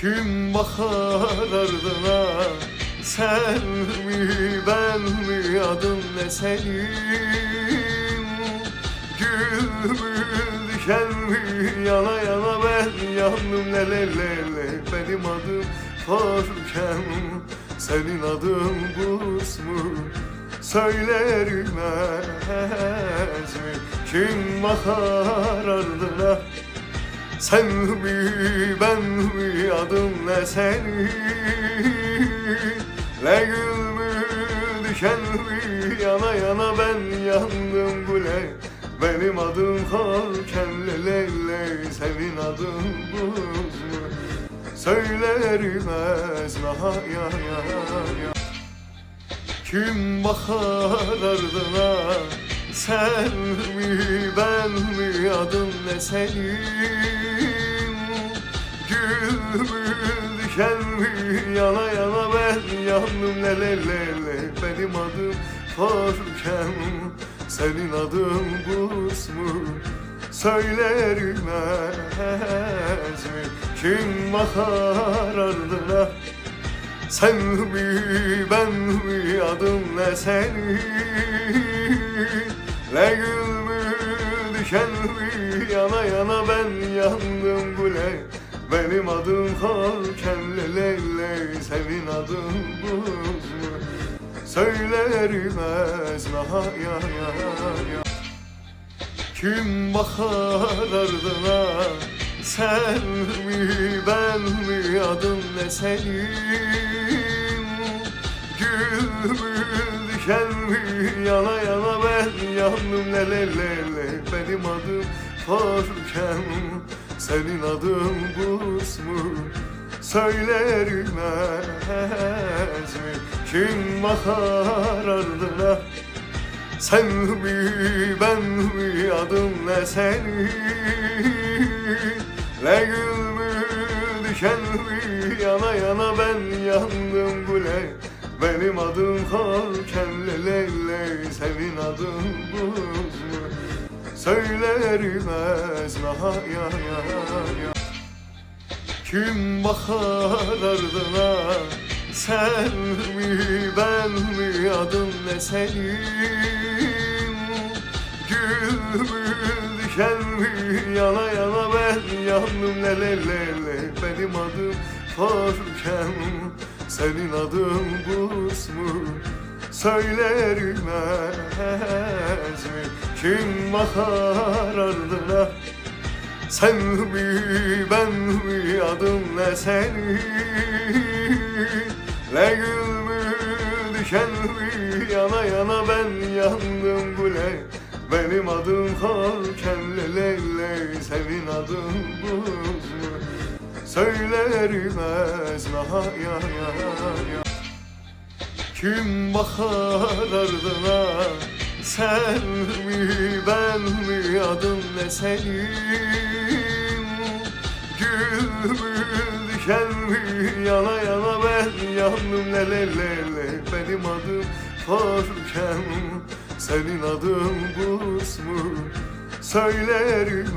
Kim bakar ardına? Sen mi ben mi? Adın ne senin? Gül mü diken mi yana yana ben yandım. Le le le le Benim adım Korkem senin adın buz mu? Söylerim mi? Kim bakar ardına sen mi ben mi adım ne senin? Ne gül mü diken mi? Yana yana ben yandım gule Benim adım Korken le le le senin adın buz mu? Söylerim ezma ya ya ya. Kim bakar ardına Sen mi ben mi adın ne senin? Gül mü diken mi yana yana ben yandım. Le le le le Benim adım Korkem senin adın buz mu? Söylerim ez mi? Kim bakar ardına? Sen mi ben mi adım ne senin Ne gül mü diken mi yana yana ben yandım gule Benim adım Korken le le le senin adın buz. Mu Söylerim ezma ya ya ya. Kim bakar ardına Sen mi ben mi adın ne senin? Gül mü diken mi yana yana yandım le le le le Benim adım Korkem senin adın buz mu? Söylerim mi kim bakar ardına? Sen mi ben mi? Adım ne senin? Ne gül mü diken mi? Yana yana ben yandım gule Benim adım Korken le le le senin adın buz. Mu Söylerim ezma ya ya ya. Kim bakar ardına Sen mi ben mi adım ne senin? Gül mü diken mi yana yana ben yandım le le le le. Benim adım Korkem senin adın buz mu? Söylerim ez mi? Kim bakar ardına? Sen mi ben mi? Adım ne senin? Ne gül mü diken mi? Yana yana ben yandım gule Benim adım Korken le le le. Senin adın buz mu Söylerim ezma ya ya ya kim bakar ardına Sen mi ben mi adım ne senin? Gül mü diken mi yana yana ben yandım. Le le le le Benim adım Korkem senin adın buz mu Söylerim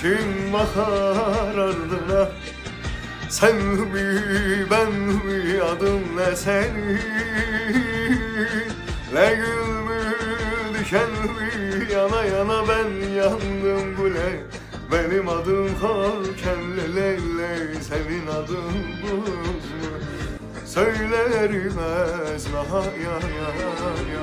kim bakar ardına? Sen mi ben mi adım ne senin? Ne gül mü diken mi? Yana yana ben yandım gule Benim adım Korken le le le senin adın buz mu? Söylerim ezma ya ya ya